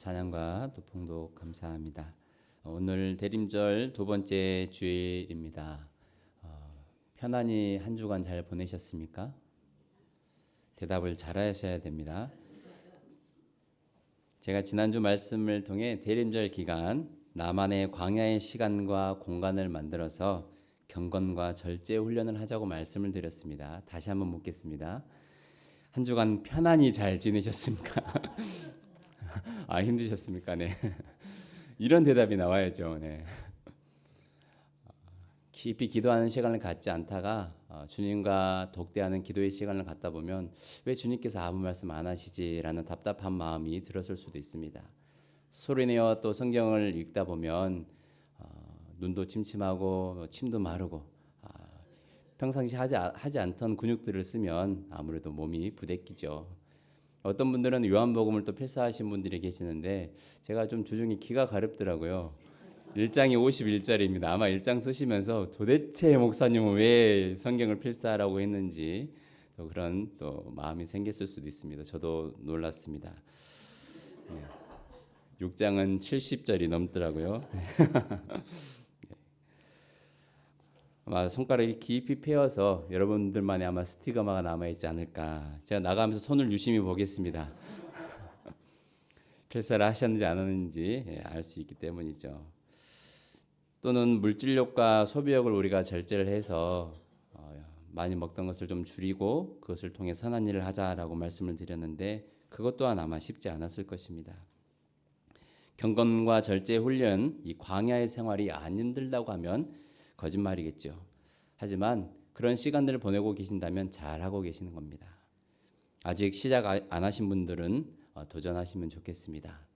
찬양과 또 봉독 감사합니다. 오늘 대림절 두 번째 주일입니다. 어, 편안히 한 주간 잘 보내셨습니까? 대답을 잘 하셔야 됩니다. 제가 지난주 말씀을 통해 대림절 기간 나만의 광야의 시간과 공간을 만들어서 경건과 절제 훈련을 하자고 말씀을 드렸습니다. 다시 한번 묻겠습니다. 한 주간 편안히 잘 지내셨습니까? 아 힘드셨습니까? 네. 이런 대답이 나와야죠. 네. 깊이 기도하는 시간을 갖지 않다가 어, 주님과 독대하는 기도의 시간을 갖다 보면 왜 주님께서 아무 말씀 안 하시지라는 답답한 마음이 들었을 수도 있습니다. 소리내어 또 성경을 읽다 보면 어, 눈도 침침하고 침도 마르고 아, 평상시 하지, 하지 않던 근육들을 쓰면 아무래도 몸이 부대끼죠. 어떤 분들은 요한복음을 또 필사하신 분들이 계시는데 제가 좀 주중에 기가 가렵더라고요. 1장이 51절입니다. 아마 1장 쓰시면서 도대체 목사님은 왜 성경을 필사하라고 했는지 또 그런 또 마음이 생겼을 수도 있습니다. 저도 놀랐습니다. 6장은 70절이 넘더라고요. 아마 손가락이 깊이 패여서 여러분들만의 아마 스티그마가 남아있지 않을까. 제가 나가면서 손을 유심히 보겠습니다. 필사를 하셨는지 안 하는지 알 수 있기 때문이죠. 또는 물질욕과 소비욕을 우리가 절제를 해서 어, 많이 먹던 것을 좀 줄이고 그것을 통해 선한 일을 하자라고 말씀을 드렸는데 그것 또한 아마 쉽지 않았을 것입니다. 경건과 절제 훈련, 이 광야의 생활이 안 힘들다고 하면 거짓말이겠죠. 하지만 그런 시간들을 보내고 계신다면 잘 하고 계시는 겁니다. 아직 시작 안 하신 분들은 어, 도전하시면 좋겠습니다.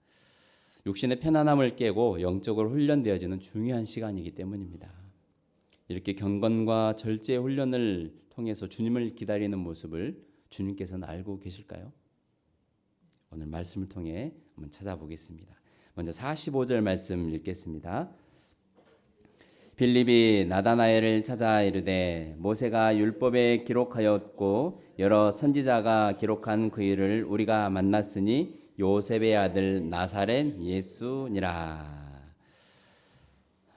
육신의 편안함을 깨고 영적으로 훈련되어지는 중요한 시간이기 때문입니다. 이렇게 경건과 절제 훈련을 통해서 주님을 기다리는 모습을 주님께서는 알고 계실까요? 오늘 말씀을 통해 한번 찾아보겠습니다. 먼저 45절 말씀 읽겠습니다. 빌립이 나다나엘을 찾아 이르되 모세가 율법에 기록하였고 여러 선지자가 기록한 그 일을 우리가 만났으니 요셉의 아들 나사렛 예수니라.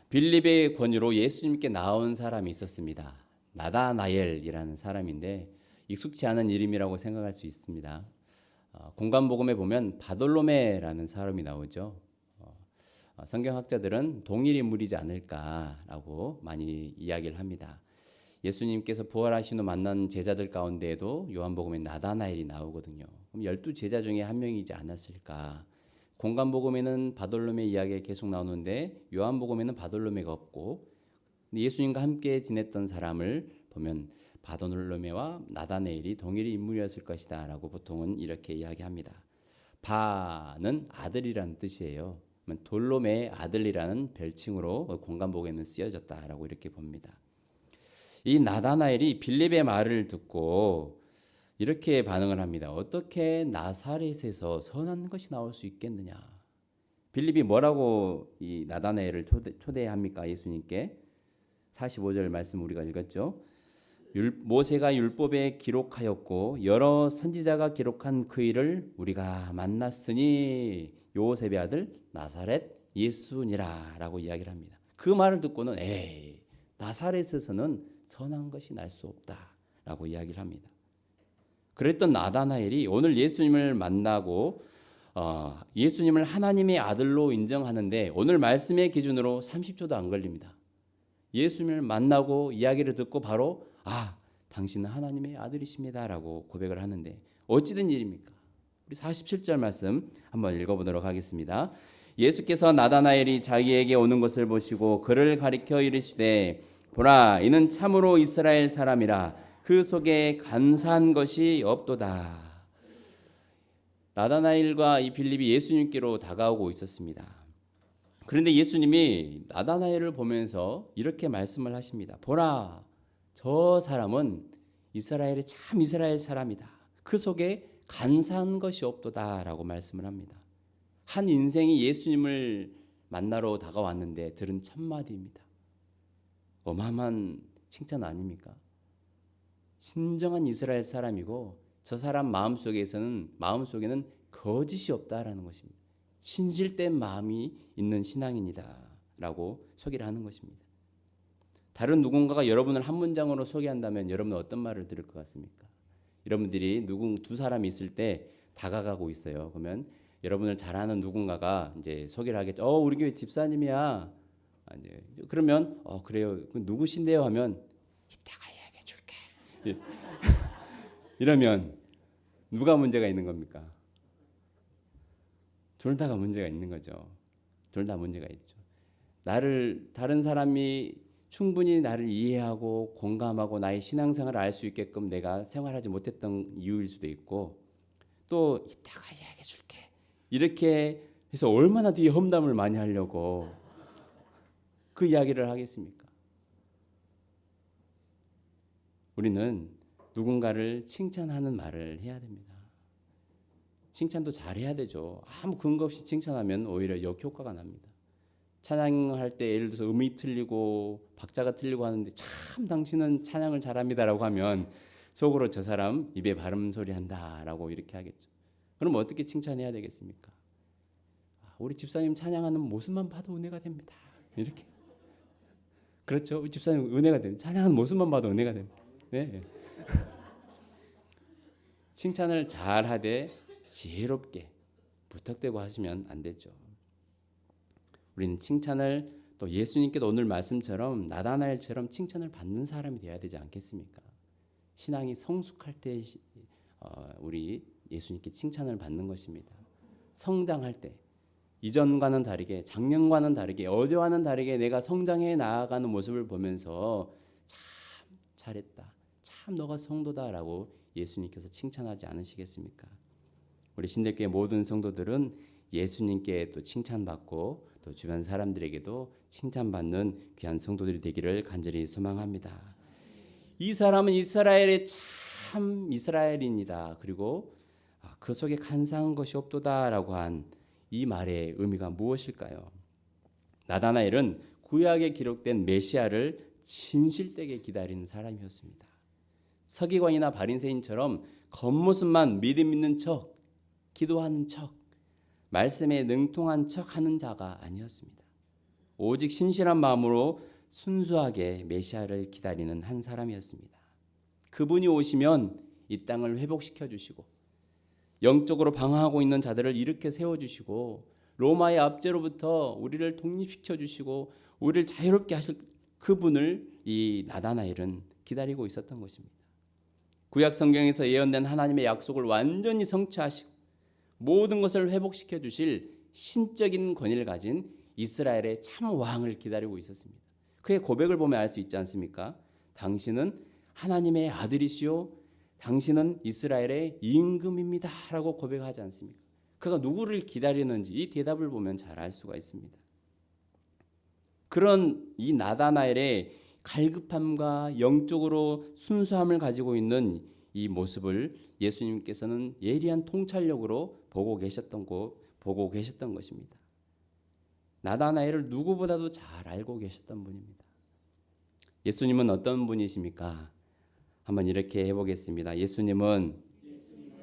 빌립의 권유로 예수님께 나온 사람이 있었습니다. 나다나엘이라는 사람인데 익숙치 않은 이름이라고 생각할 수 있습니다. 어, 공간복음에 보면 바돌로메라는 사람이 나오죠. 어, 성경학자들은 동일 인물이지 않을까라고 많이 이야기를 합니다. 예수님께서 부활하신 후 만난 제자들 가운데에도 요한복음에 나다나엘이 나오거든요. 그럼 열두 제자 중에 한 명이지 않았을까? 공간복음에는 바돌로메 이야기가 계속 나오는데 요한복음에는 바돌로메가 없고 예수님과 함께 지냈던 사람을 보면 바돌로메와 나다나엘이 동일 인물이었을 것이다라고 보통은 이렇게 이야기합니다. 바는 아들이라는 뜻이에요. 돌로메의 아들이라는 별칭으로 공간복에는 쓰여졌다라고 이렇게 봅니다. 이 나다나엘이 빌립의 말을 듣고 이렇게 반응을 합니다. 어떻게 나사렛에서 선한 것이 나올 수 있겠느냐? 빌립이 뭐라고 이 나다나엘을 초대, 초대합니까? 예수님께 45절 말씀 우리가 읽었죠. 모세가 율법에 기록하였고 여러 선지자가 기록한 그 일을 우리가 만났으니 요셉의 아들 나사렛 예수니라라고 이야기를 합니다. 그 말을 듣고는 에이 나사렛에서는 선한 것이 날 수 없다라고 이야기를 합니다. 그랬던 나다나엘이 오늘 예수님을 만나고 어, 예수님을 하나님의 아들로 인정하는데 오늘 말씀의 기준으로 30초도 안 걸립니다. 예수님을 만나고 이야기를 듣고 바로 아 당신은 하나님의 아들이십니다라고 고백을 하는데 어찌된 일입니까? 우리 47절 말씀 한번 읽어보도록 하겠습니다. 예수께서 나다나엘이 자기에게 오는 것을 보시고 그를 가리켜 이르시되 보라 이는 참으로 이스라엘 사람이라 그 속에 간사한 것이 없도다. 나다나엘과 이 빌립이 예수님께로 다가오고 있었습니다. 그런데 예수님이 나다나엘을 보면서 이렇게 말씀을 하십니다. 보라 저 사람은 이스라엘의 참 이스라엘 사람이다. 그 속에 간사한 것이 없도다라고 말씀을 합니다. 한 인생이 예수님을 만나러 다가왔는데 들은 첫 마디입니다. 어마어마한 칭찬 아닙니까? 진정한 이스라엘 사람이고 저 사람 마음속에서는 마음속에는 거짓이 없다라는 것입니다. 진실된 마음이 있는 신앙인이다라고 소개를 하는 것입니다. 다른 누군가가 여러분을 한 문장으로 소개한다면 여러분은 어떤 말을 들을 것 같습니까? 여러분들이 누군 두 사람이 있을 때 다가가고 있어요. 그러면 여러분을 잘 아는 누군가가 이제 소개를 하겠죠. 어, 우리 교회 집사님이야. 아, 이제 그러면 어, 그래요. 그 누구신데요 하면 이따가 얘기해 줄게. 예. 이러면 누가 문제가 있는 겁니까? 둘 다가 문제가 있는 거죠. 둘 다 문제가 있죠. 나를 다른 사람이 충분히 나를 이해하고 공감하고 나의 신앙생활을 알 수 있게끔 내가 생활하지 못했던 이유일 수도 있고 또 이따가 이야기해 줄게. 이렇게 해서 얼마나 뒤에 험담을 많이 하려고 그 이야기를 하겠습니까? 우리는 누군가를 칭찬하는 말을 해야 됩니다. 칭찬도 잘해야 되죠. 아무 근거 없이 칭찬하면 오히려 역효과가 납니다. 찬양할 때 예를 들어서 음이 틀리고 박자가 틀리고 하는데 참 당신은 찬양을 잘합니다라고 하면 속으로 저 사람 입에 바른 소리 한다라고 이렇게 하겠죠. 그럼 어떻게 칭찬해야 되겠습니까? 아, 우리 집사님 찬양하는 모습만 봐도 은혜가 됩니다. 이렇게 그렇죠. 집사님 은혜가 됩니다. 찬양하는 모습만 봐도 은혜가 됩니다. 네. 칭찬을 잘하되 지혜롭게 부탁되고 하시면 안 되죠. 우리는 칭찬을 또 예수님께도 오늘 말씀처럼 나다나엘처럼 칭찬을 받는 사람이 되어야 되지 않겠습니까? 신앙이 성숙할 때 어, 우리 예수님께 칭찬을 받는 것입니다. 성장할 때 이전과는 다르게 작년과는 다르게 어제와는 다르게 내가 성장해 나아가는 모습을 보면서 참 잘했다. 참 너가 성도다라고 예수님께서 칭찬하지 않으시겠습니까? 우리 신대교회 모든 성도들은 예수님께 또 칭찬받고 또 주변 사람들에게도 칭찬받는 귀한 성도들이 되기를 간절히 소망합니다. 이 사람은 이스라엘의 참 이스라엘입니다. 그리고 아, 그 속에 간사한 것이 없도다라고 한 이 말의 의미가 무엇일까요? 나다나엘은 구약에 기록된 메시아를 진실되게 기다리는 사람이었습니다. 서기관이나 바린새인처럼 겉모습만 믿음 있는 척, 기도하는 척, 말씀에 능통한 척 하는 자가 아니었습니다. 오직 신실한 마음으로 순수하게 메시아를 기다리는 한 사람이었습니다. 그분이 오시면 이 땅을 회복시켜 주시고 영적으로 방황하고 있는 자들을 일으켜 세워 주시고 로마의 압제로부터 우리를 독립시켜 주시고 우리를 자유롭게 하실 그분을 이 나다나엘은 기다리고 있었던 것입니다. 구약 성경에서 예언된 하나님의 약속을 완전히 성취하시고 모든 것을 회복시켜 주실 신적인 권위를 가진 이스라엘의 참 왕을 기다리고 있었습니다. 그의 고백을 보면 알 수 있지 않습니까? 당신은 하나님의 아들이시요 당신은 이스라엘의 임금입니다라고 고백하지 않습니까? 그가 누구를 기다리는지 이 대답을 보면 잘 알 수가 있습니다. 그런 이 나다나엘의 갈급함과 영적으로 순수함을 가지고 있는 이 모습을 예수님께서는 예리한 통찰력으로 보고 계셨던 거 보고 계셨던 것입니다. 나다나엘을 누구보다도 잘 알고 계셨던 분입니다. 예수님은 어떤 분이십니까? 한번 이렇게 해보겠습니다. 예수님은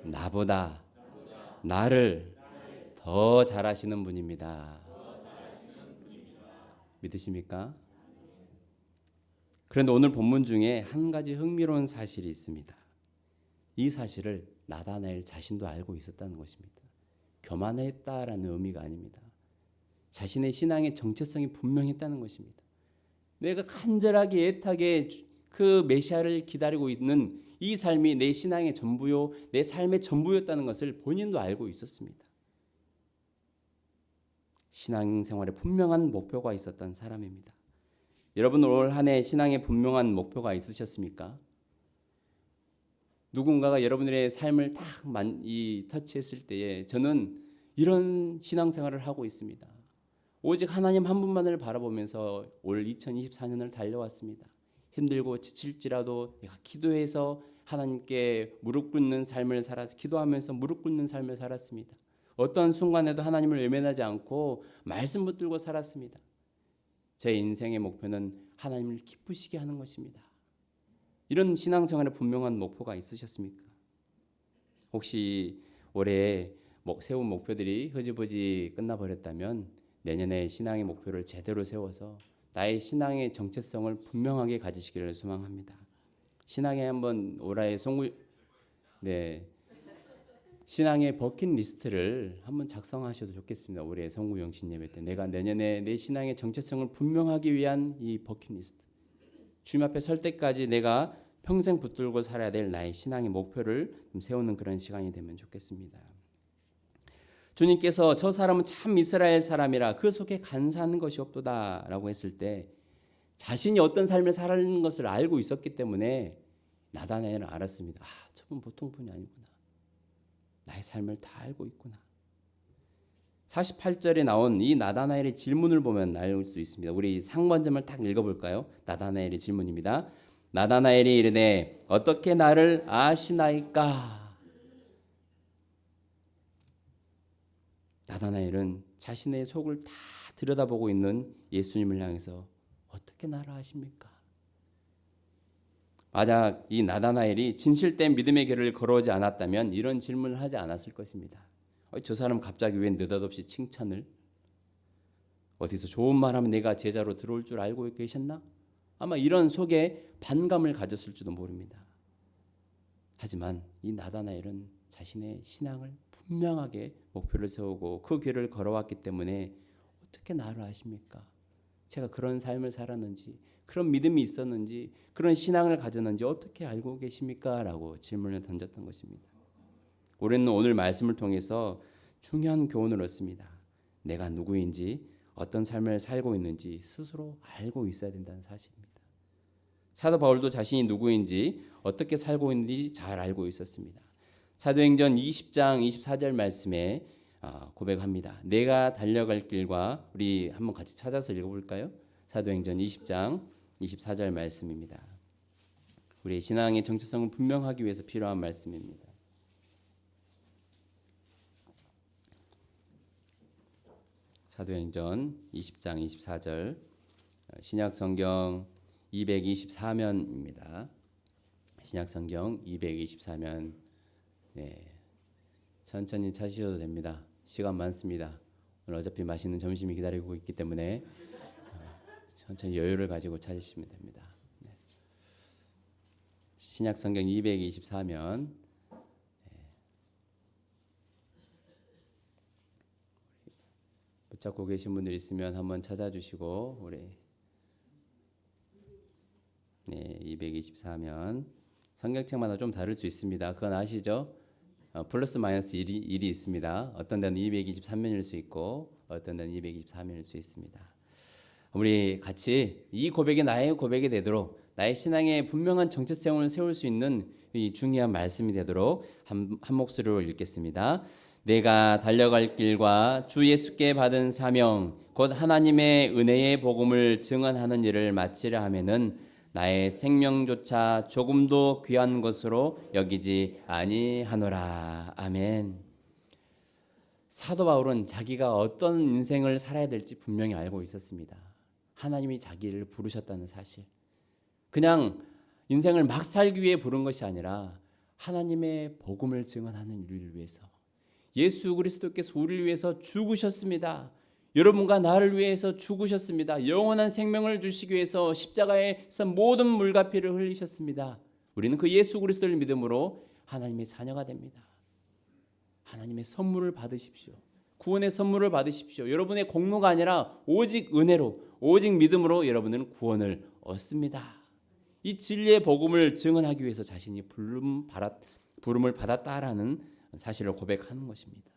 나보다 나를 더 잘하시는 분입니다. 믿으십니까? 그런데 오늘 본문 중에 한 가지 흥미로운 사실이 있습니다. 이 사실을 나다나엘 자신도 알고 있었다는 것입니다. 교만했다라는 의미가 아닙니다. 자신의 신앙의 정체성이 분명했다는 것입니다. 내가 간절하게 애타게 그 메시아를 기다리고 있는 이 삶이 내 신앙의 전부요, 내 삶의 전부였다는 것을 본인도 알고 있었습니다. 신앙생활에 분명한 목표가 있었던 사람입니다. 여러분 올 한해 신앙에 분명한 목표가 있으셨습니까? 누군가가 여러분들의 삶을 딱이 터치했을 때에 저는 이런 신앙생활을 하고 있습니다. 오직 하나님 한 분만을 바라보면서 올 2024년을 달려왔습니다. 힘들고 지칠지라도 내가 기도해서 하나님께 무릎 꿇는 삶을 살았 기도하면서 무릎 꿇는 삶을 살았습니다. 어떤 순간에도 하나님을 외면하지 않고 말씀 붙들고 살았습니다. 제 인생의 목표는 하나님을 기쁘시게 하는 것입니다. 이런 신앙생활에 분명한 목표가 있으셨습니까? 혹시 올해 목- 세운 목표들이 흐지부지 끝나버렸다면 내년에 신앙의 목표를 제대로 세워서 나의 신앙의 정체성을 분명하게 가지시기를 소망합니다. 신앙에 한번 올해의 송구 네 신앙의 버킷리스트를 한번 작성하셔도 좋겠습니다. 올해 성구영신 예배 때 내가 내년에 내 신앙의 정체성을 분명하기 위한 이 버킷리스트 주님 앞에 설 때까지 내가 평생 붙들고 살아야 될 나의 신앙의 목표를 좀 세우는 그런 시간이 되면 좋겠습니다. 주님께서 저 사람은 참 이스라엘 사람이라 그 속에 간사한 것이 없도다라고 했을 때 자신이 어떤 삶을 살아가는 것을 알고 있었기 때문에 나다나엘은 알았습니다. 아, 저분 보통 분이 아니구나. 나의 삶을 다 알고 있구나. 48절에 나온 이 나다나엘의 질문을 보면 알 수 있습니다. 우리 상반점을 딱 읽어볼까요? 나다나엘의 질문입니다. 나다나엘이 이르되 어떻게 나를 아시나이까? 나다나엘은 자신의 속을 다 들여다보고 있는 예수님을 향해서 어떻게 나를 아십니까? 만약 이 나다나엘이 진실된 믿음의 길을 걸어오지 않았다면 이런 질문을 하지 않았을 것입니다. 어, 저 사람 갑자기 왜 느닷없이 칭찬을? 어디서 좋은 말 하면 내가 제자로 들어올 줄 알고 계셨나? 아마 이런 속에 반감을 가졌을지도 모릅니다. 하지만 이 나다나엘은 자신의 신앙을 분명하게 목표를 세우고 그 길을 걸어왔기 때문에 어떻게 나를 아십니까? 제가 그런 삶을 살았는지 그런 믿음이 있었는지 그런 신앙을 가졌는지 어떻게 알고 계십니까? 라고 질문을 던졌던 것입니다. 우리는 오늘 말씀을 통해서 중요한 교훈을 얻습니다. 내가 누구인지 어떤 삶을 살고 있는지 스스로 알고 있어야 된다는 사실입니다. 사도 바울도 자신이 누구인지 어떻게 살고 있는지 잘 알고 있었습니다. 사도행전 20장 24절 말씀에 아, 고백합니다. 내가 달려갈 길과 우리 한번 같이 찾아서 읽어볼까요? 사도행전 20장 24절 말씀입니다. 우리 신앙의 정체성을 분명하기 위해서 필요한 말씀입니다. 사도행전 20장 24절 신약 성경 224면입니다. 신약 성경 224면 네. 천천히 찾으셔도 됩니다. 시간 많습니다. 오늘 어차피 맛있는 점심이 기다리고 있기 때문에 어, 천천히 여유를 가지고 찾으시면 됩니다. 네. 신약 성경 224면 잡고 계신 분들 있으면 한번 찾아주시고 우리 네 224면 성경책마다 좀 다를 수 있습니다. 그건 아시죠? 어, 플러스 마이너스 1이, 1이 있습니다. 어떤 데는 223면일 수 있고 어떤 데는 224면일 수 있습니다. 우리 같이 이 고백이 나의 고백이 되도록 나의 신앙의 분명한 정체성을 세울 수 있는 이 중요한 말씀이 되도록 한, 한 목소리로 읽겠습니다. 내가 달려갈 길과 주 예수께 받은 사명 곧 하나님의 은혜의 복음을 증언하는 일을 마치려 하면은 나의 생명조차 조금도 귀한 것으로 여기지 아니하노라. 아멘. 사도 바울은 자기가 어떤 인생을 살아야 될지 분명히 알고 있었습니다. 하나님이 자기를 부르셨다는 사실. 그냥 인생을 막 살기 위해 부른 것이 아니라 하나님의 복음을 증언하는 일을 위해서 예수 그리스도께서 우리를 위해서 죽으셨습니다. 여러분과 나를 위해서 죽으셨습니다. 영원한 생명을 주시기 위해서 십자가에서 모든 물과 피를 흘리셨습니다. 우리는 그 예수 그리스도를 믿음으로 하나님의 자녀가 됩니다. 하나님의 선물을 받으십시오. 구원의 선물을 받으십시오. 여러분의 공로가 아니라 오직 은혜로, 오직 믿음으로 여러분은 구원을 얻습니다. 이 진리의 복음을 증언하기 위해서 자신이 부름 받았, 부름을 받았다라는 사실을 고백하는 것입니다.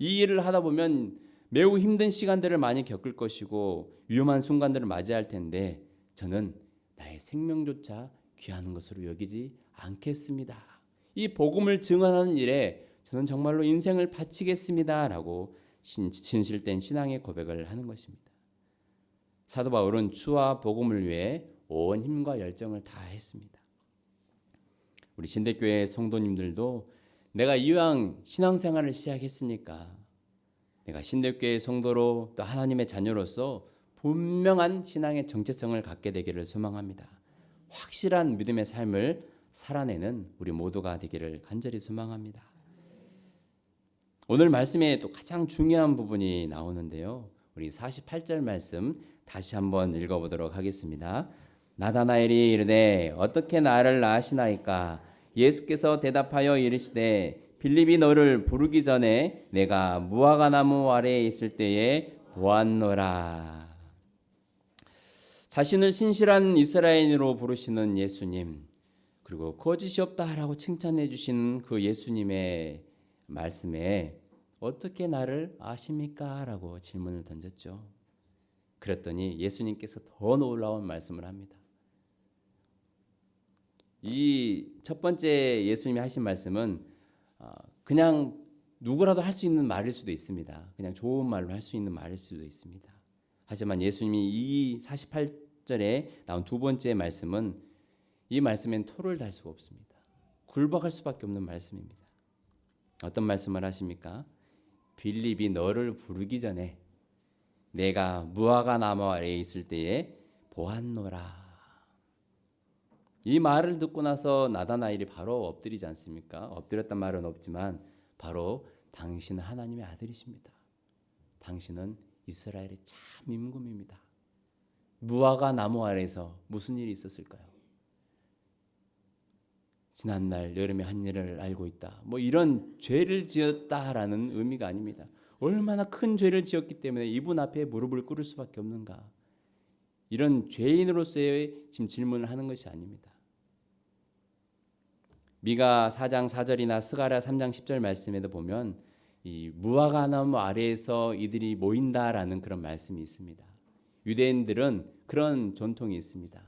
이 일을 하다 보면 매우 힘든 시간들을 많이 겪을 것이고 위험한 순간들을 맞이할 텐데 저는 나의 생명조차 귀한 것으로 여기지 않겠습니다. 이 복음을 증언하는 일에 저는 정말로 인생을 바치겠습니다라고 진실된 신앙의 고백을 하는 것입니다. 사도 바울은 주와 복음을 위해 온 힘과 열정을 다했습니다. 우리 신대교회 성도님들도 내가 이왕 신앙생활을 시작했으니까 내가 신대교회 성도로 또 하나님의 자녀로서 분명한 신앙의 정체성을 갖게 되기를 소망합니다. 확실한 믿음의 삶을 살아내는 우리 모두가 되기를 간절히 소망합니다. 오늘 말씀에 또 가장 중요한 부분이 나오는데요. 우리 48절 말씀 다시 한번 읽어보도록 하겠습니다. 나다나엘이 이르되 어떻게 나를 아시나이까 예수께서 대답하여 이르시되 빌립이 너를 부르기 전에 내가 무화과 나무 아래에 있을 때에 보았노라. 자신을 신실한 이스라엘인으로 부르시는 예수님 그리고 거짓이 없다라고 칭찬해 주시는 그 예수님의 말씀에 어떻게 나를 아십니까? 라고 질문을 던졌죠. 그랬더니 예수님께서 더 놀라운 말씀을 합니다. 이 첫 번째 예수님이 하신 말씀은 어, 그냥 누구라도 할 수 있는 말일 수도 있습니다. 그냥 좋은 말로 할 수 있는 말일 수도 있습니다. 하지만 예수님이 이 48절에 나온 두 번째 말씀은 이 말씀엔 토를 달 수가 없습니다. 굴복할 수밖에 없는 말씀입니다. 어떤 말씀을 하십니까? 빌립이 너를 부르기 전에 내가 무화과 나무 아래에 있을 때에 보았노라. 이 말을 듣고 나서 나다나엘이 바로 엎드리지 않습니까? 엎드렸단 말은 없지만 바로 당신은 하나님의 아들이십니다. 당신은 이스라엘의 참 임금입니다. 무화과 나무 아래에서 무슨 일이 있었을까요? 지난날 여름에 한 일을 알고 있다. 뭐 이런 죄를 지었다라는 의미가 아닙니다. 얼마나 큰 죄를 지었기 때문에 이분 앞에 무릎을 꿇을 수밖에 없는가. 이런 죄인으로서의 지금 질문을 하는 것이 아닙니다. 미가 4장 4절이나 스가랴 3장 10절 말씀에도 보면 이 무화과 나무 아래에서 이들이 모인다라는 그런 말씀이 있습니다. 유대인들은 그런 전통이 있습니다.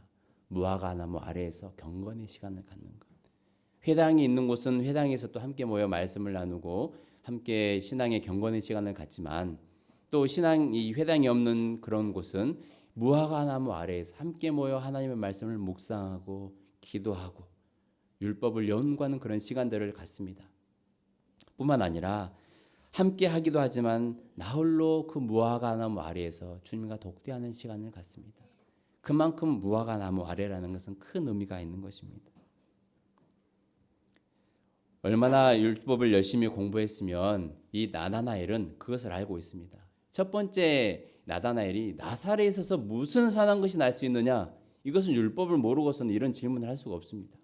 무화과 나무 아래에서 경건의 시간을 갖는 것. 회당이 있는 곳은 회당에서 또 함께 모여 말씀을 나누고 함께 신앙의 경건의 시간을 갖지만 또 신앙 이 회당이 없는 그런 곳은 무화과 나무 아래에서 함께 모여 하나님의 말씀을 묵상하고 기도하고 율법을 연구하는 그런 시간들을 갖습니다. 뿐만 아니라 함께 하기도 하지만 나홀로 그 무화과 나무 아래에서 주님과 독대하는 시간을 갖습니다. 그만큼 무화과 나무 아래라는 것은 큰 의미가 있는 것입니다. 얼마나 율법을 열심히 공부했으면 이 나다나엘은 그것을 알고 있습니다. 첫 번째 나다나엘이 나사렛에 있어서 무슨 선한 것이 날 수 있느냐? 이것은 율법을 모르고서는 이런 질문을 할 수가 없습니다.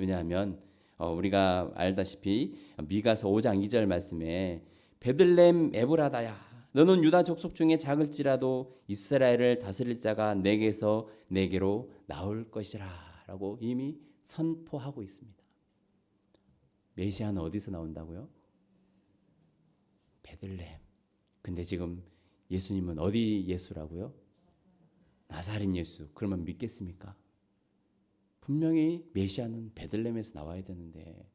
왜냐하면 어, 우리가 알다시피 미가서 5장 2절 말씀에 베들렘 에브라다야 너는 유다 족속 중에 작을지라도 이스라엘을 다스릴 자가 내게서 내게로 나올 것이라라고 이미 선포하고 있습니다. 메시아는 어디서 나온다고요? 베들렘. 근데 지금 예수님은 어디 예수라고요? 나사렛 예수. 그러면 믿겠습니까? 분명히 메시아는 베들렘에서 나와야 되는데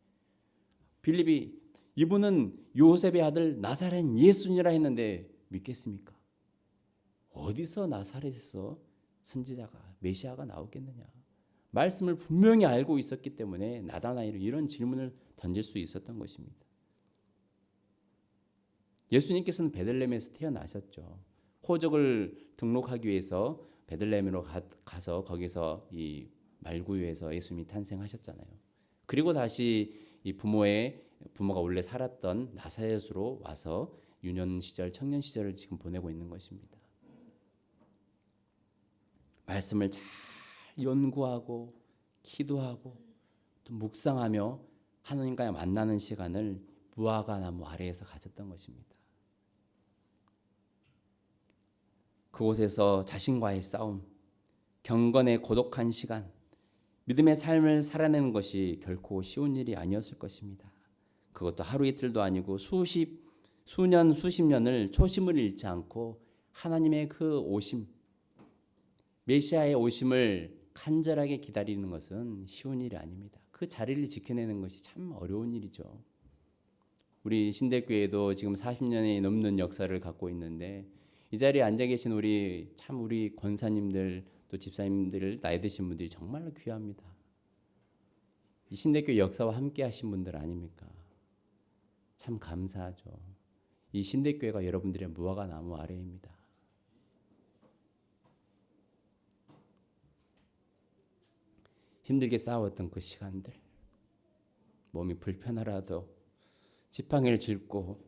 빌립이 이분은 요셉의 아들 나사렛 예수니라 했는데 믿겠습니까? 어디서 나사렛에서 선지자가 메시아가 나오겠느냐? 말씀을 분명히 알고 있었기 때문에 나다나이로 이런 질문을 던질 수 있었던 것입니다. 예수님께서는 베들레헴에서 태어나셨죠. 호적을 등록하기 위해서 베들레헴으로 가, 서 거기서 이 말구유에서 예수님이 탄생하셨잖아요. 그리고 다시 이 부모의 부모가 원래 살았던 나사렛으로 와서 유년 시절, 청년 시절을 지금 보내고 있는 것입니다. 말씀을 잘 연구하고 기도하고 또 묵상하며 하나님과 만나는 시간을 무화과 나무 아래에서 가졌던 것입니다. 그곳에서 자신과의 싸움, 경건의 고독한 시간, 믿음의 삶을 살아내는 것이 결코 쉬운 일이 아니었을 것입니다. 그것도 하루 이틀도 아니고 수십, 수년, 수십 년을 초심을 잃지 않고 하나님의 그 오심, 메시아의 오심을 간절하게 기다리는 것은 쉬운 일이 아닙니다. 그 자리를 지켜내는 것이 참 어려운 일이죠. 우리 신대교회도 지금 40년이 넘는 역사를 갖고 있는데 이 자리에 앉아 계신 우리 참 우리 권사님들 또 집사님들 나이 드신 분들이 정말로 귀합니다. 이 신대교 역사와 함께 하신 분들 아닙니까? 참 감사하죠. 이 신대교회가 여러분들의 무화과 나무 아래입니다. 힘들게 싸웠던 그 시간들, 몸이 불편하라도 지팡이를 짚고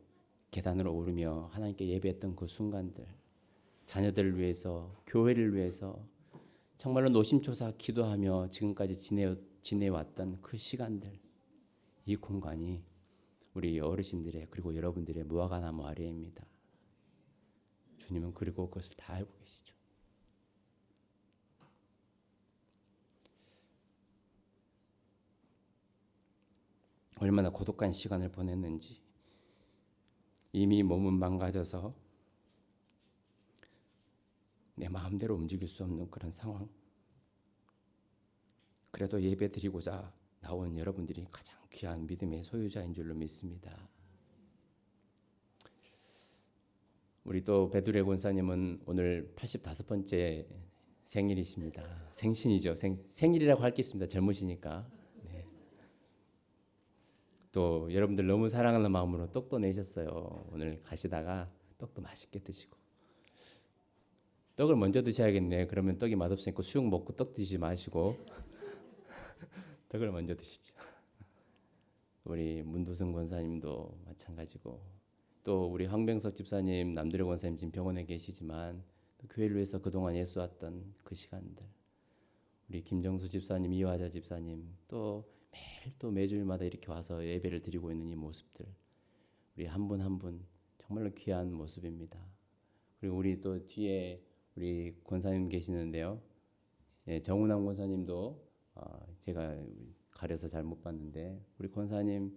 계단으로 오르며 하나님께 예배했던 그 순간들, 자녀들을 위해서, 교회를 위해서 정말로 노심초사 기도하며 지금까지 지내, 지내왔던 그 시간들, 이 공간이 우리 어르신들의 그리고 여러분들의 무화과나무 아래입니다. 주님은 그리고 그것을 다 알고 계시죠. 얼마나 고독한 시간을 보냈는지 이미 몸은 망가져서 내 마음대로 움직일 수 없는 그런 상황. 그래도 예배 드리고자 나온 여러분들이 가장 귀한 믿음의 소유자인 줄로 믿습니다. 우리 또 베드레 권사님은 오늘 85번째 생일이십니다. 생신이죠. 생, 생일이라고 할 게 있습니다. 젊으시니까. 네. 또 여러분들 너무 사랑하는 마음으로 떡도 내셨어요. 오늘 가시다가 떡도 맛있게 드시고. 떡을 먼저 드셔야겠네. 그러면 떡이 맛없으니까 수육 먹고 떡 드시지 마시고 떡을 먼저 드십시오. 우리 문도승 권사님도 마찬가지고 또 우리 황병석 집사님, 남들의 권사님 지금 병원에 계시지만 또 교회를 위해서 그동안 예수왔던 그 시간들 우리 김정수 집사님, 이화자 집사님 또 매일 또 매주일마다 이렇게 와서 예배를 드리고 있는 이 모습들 우리 한 분 한분 정말로 귀한 모습입니다. 그리고 우리 또 뒤에 우리 권사님 계시는데요. 예, 정운남 권사님도 어, 제가 가려서 잘 못 봤는데 우리 권사님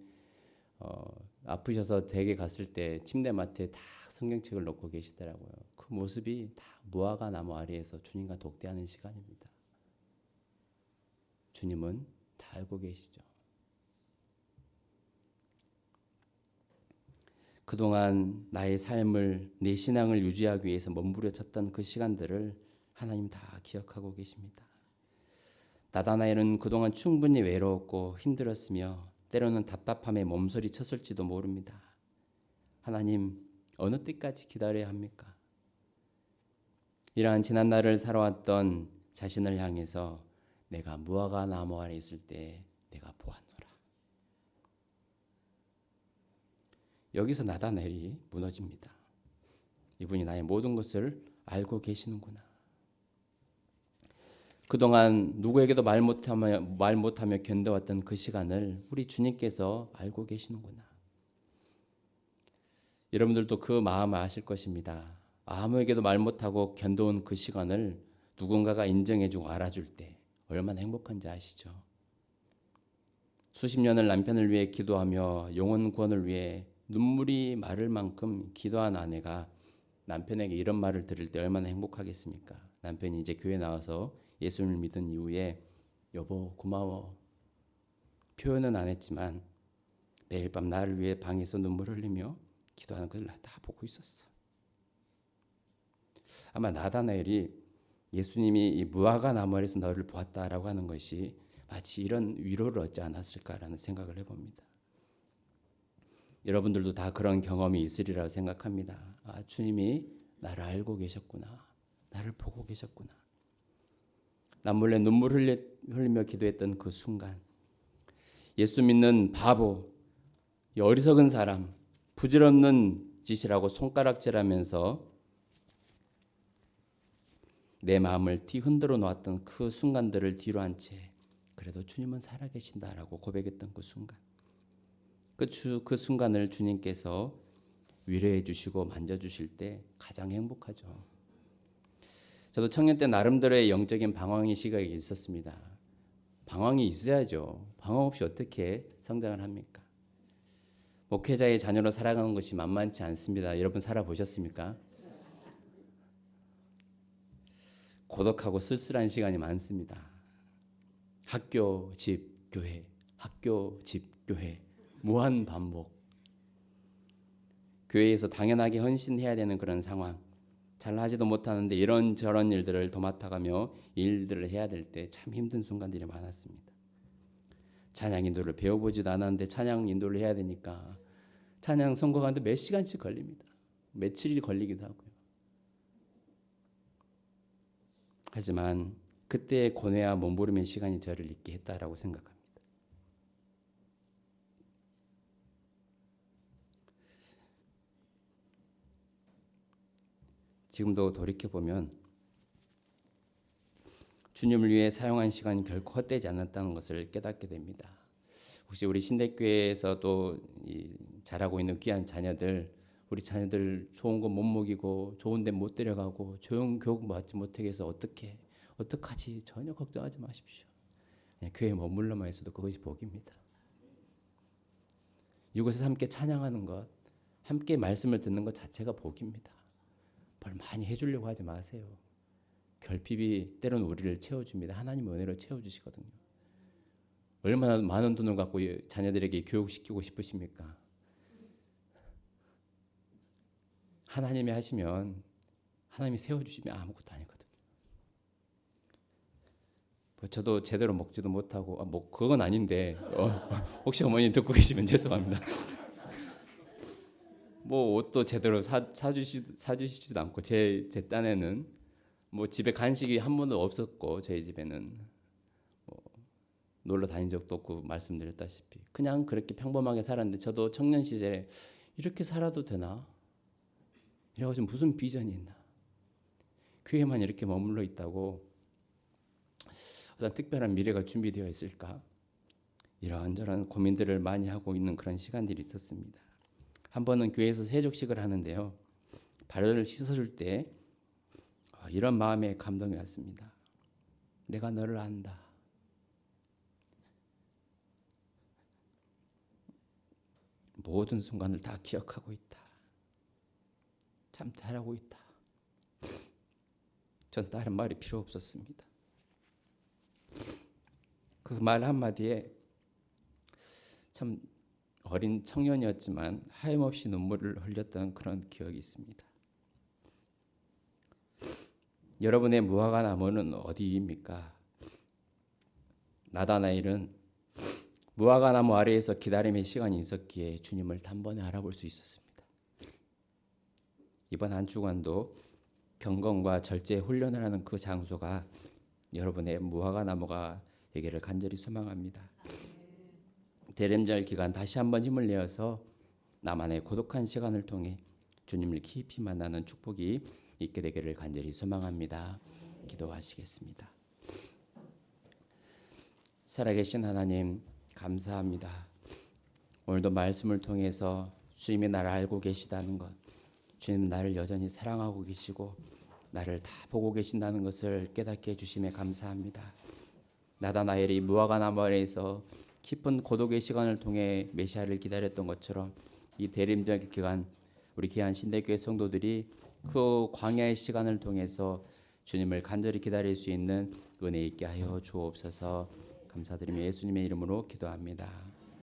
어, 아프셔서 댁에 갔을 때 침대 맡에 다 성경책을 놓고 계시더라고요. 그 모습이 다 무화과 나무 아래에서 주님과 독대하는 시간입니다. 주님은 다 알고 계시죠. 그동안 나의 삶을 내 신앙을 유지하기 위해서 몸부려쳤던 그 시간들을 하나님 다 기억하고 계십니다. 나다나엘은 그동안 충분히 외로웠고 힘들었으며 때로는 답답함에 몸서리 쳤을지도 모릅니다. 하나님 어느 때까지 기다려야 합니까? 이러한 지난 날을 살아왔던 자신을 향해서 내가 무화과 나무 아래 있을 때 내가 보았노라. 여기서 나다넬이 무너집니다. 이분이 나의 모든 것을 알고 계시는구나. 그동안 누구에게도 말 못하며 말 못하며 견뎌왔던 그 시간을 우리 주님께서 알고 계시는구나. 여러분들도 그 마음을 아실 것입니다. 아무에게도 말 못하고 견뎌온 그 시간을 누군가가 인정해주고 알아줄 때 얼마나 행복한지 아시죠? 수십 년을 남편을 위해 기도하며 영혼 구원을 위해 눈물이 마를 만큼 기도한 아내가 남편에게 이런 말을 들을 때 얼마나 행복하겠습니까? 남편이 이제 교회 나와서 예수님을 믿은 이후에 여보 고마워 표현은 안 했지만 매일 밤 나를 위해 방에서 눈물 흘리며 기도하는 것을 다 보고 있었어. 아마 나다나엘이 예수님이 이 무화과 나무 아래서 너를 보았다라고 하는 것이 마치 이런 위로를 얻지 않았을까라는 생각을 해봅니다. 여러분들도 다 그런 경험이 있으리라고 생각합니다. 아, 주님이 나를 알고 계셨구나. 나를 보고 계셨구나. 남몰래 눈물 흘리며 기도했던 그 순간 예수 믿는 바보, 어리석은 사람, 부질없는 짓이라고 손가락질하면서 내 마음을 뒤흔들어 놓았던 그 순간들을 뒤로 한 채 그래도 주님은 살아계신다라고 고백했던 그 순간 그, 주, 그 순간을 주님께서 위로해 주시고 만져 주실 때 가장 행복하죠. 저도 청년 때 나름대로의 영적인 방황의 시각이 있었습니다. 방황이 있어야죠. 방황 없이 어떻게 성장을 합니까? 목회자의 자녀로 살아가는 것이 만만치 않습니다. 여러분 살아보셨습니까? 고독하고 쓸쓸한 시간이 많습니다. 학교, 집, 교회, 학교, 집, 교회, 무한 반복. 교회에서 당연하게 헌신해야 되는 그런 상황. 잘 하지도 못하는데 이런 저런 일들을 도맡아가며 일들을 해야 될 때 참 힘든 순간들이 많았습니다. 찬양 인도를 배워보지도 않았는데 찬양 인도를 해야 되니까 찬양 선곡하는데 몇 시간씩 걸립니다. 며칠이 걸리기도 하고요. 하지만 그때의 고뇌와 몸부림의 시간이 저를 잊게 했다라고 생각합니다. 지금도 돌이켜 보면 주님을 위해 사용한 시간이 결코 헛되지 않았다는 것을 깨닫게 됩니다. 혹시 우리 신대교회에서도 이 자라고 있는 귀한 자녀들, 우리 자녀들 좋은 거 못 먹이고 좋은 데 못 데려가고 좋은 교육 받지 못하게 해서 어떻게 어떡하지 전혀 걱정하지 마십시오. 교회에 머물러만 있어도 그것이 복입니다. 이곳에서 함께 찬양하는 것, 함께 말씀을 듣는 것 자체가 복입니다. 뭘 많이 해주려고 하지 마세요. 결핍이 때로는 우리를 채워줍니다. 하나님 은혜로 채워주시거든요. 얼마나 많은 돈을 갖고 이 자녀들에게 교육시키고 싶으십니까? 하나님이 하시면 하나님이 세워주시면 아무것도 아니거든요. 뭐 저도 제대로 먹지도 못하고 아, 뭐 그건 아닌데 어, 혹시 어머니 듣고 계시면 죄송합니다. 뭐 옷도 제대로 사 사주시 사주시지도 않고 제 제 딴에는 뭐 집에 간식이 한 번도 없었고 저희 집에는 뭐 놀러 다닌 적도 없고 말씀드렸다시피 그냥 그렇게 평범하게 살았는데 저도 청년 시절에 이렇게 살아도 되나? 이래가지고 무슨 비전이 있나? 교회만 이렇게 머물러 있다고 어떤 특별한 미래가 준비되어 있을까? 이러한저런 고민들을 많이 하고 있는 그런 시간들이 있었습니다. 한 번은 교회에서 세족식을 하는데요. 발을 씻어줄 때 아, 이런 마음의 감동이 왔습니다. 내가 너를 안다. 모든 순간을 다 기억하고 있다. 참 잘하고 있다. 전 다른 말이 필요 없었습니다. 그 말 한마디에 참 어린 청년이었지만 하염없이 눈물을 흘렸던 그런 기억이 있습니다. 여러분의 무화과 나무는 어디입니까? 나다나일은 무화과 나무 아래에서 기다림의 시간이 있었기에 주님을 단번에 알아볼 수 있었습니다. 이번 한 주간도 경건과 절제 훈련을 하는 그 장소가 여러분의 무화과 나무가 되기를 간절히 소망합니다. 대렘절 기간 다시 한번 힘을 내어서 나만의 고독한 시간을 통해 주님을 깊이 만나는 축복이 있게 되기를 간절히 소망합니다. 기도하시겠습니다. 살아계신 하나님 감사합니다. 오늘도 말씀을 통해서 주님이 나를 알고 계시다는 것, 주님 나를 여전히 사랑하고 계시고 나를 다 보고 계신다는 것을 깨닫게 해주심에 감사합니다. 나다 나엘이 무화과 나무 아래에서 깊은 고독의 시간을 통해 메시아를 기다렸던 것처럼 이 대림절 기간 우리 귀한 신대교회 성도들이 그 광야의 시간을 통해서 주님을 간절히 기다릴 수 있는 은혜 있게 하여 주옵소서 감사드리며 예수님의 이름으로 기도합니다.